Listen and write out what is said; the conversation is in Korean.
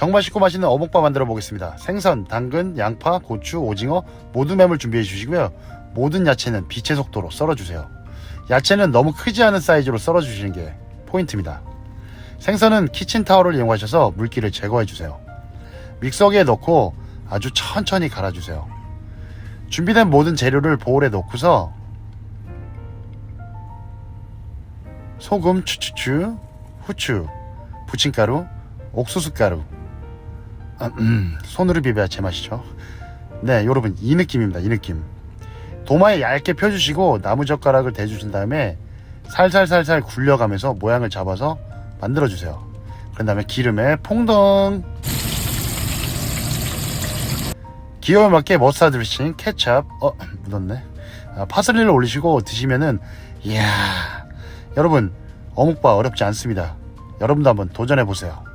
정말 쉽고 맛있는 어묵밥 만들어 보겠습니다. 생선, 당근, 양파, 고추, 오징어 모든 매물 준비해 주시고요. 모든 야채는 빛의 속도로 썰어 주세요. 야채는 너무 크지 않은 사이즈로 썰어 주시는 게 포인트입니다. 생선은 키친타올을 이용하셔서 물기를 제거해 주세요. 믹서기에 넣고 아주 천천히 갈아주세요. 준비된 모든 재료를 보울에 넣고서 소금, 추추추, 후추, 부침가루, 옥수수가루 아, 음, 손으로 비벼야 제맛이죠. 네, 여러분 이 느낌입니다. 이 느낌. 도마에 얇게 펴주시고 나무젓가락을 대주신 다음에 살살살살 굴려가면서 모양을 잡아서 만들어주세요. 그런 다음에 기름에 퐁덩 기호에 맞게 머스타드 드레싱, 케찹, 어 묻었네. 아, 파슬리를 올리시고 드시면은 이야 여러분 어묵밥 어렵지 않습니다. 여러분도 한번 도전해 보세요.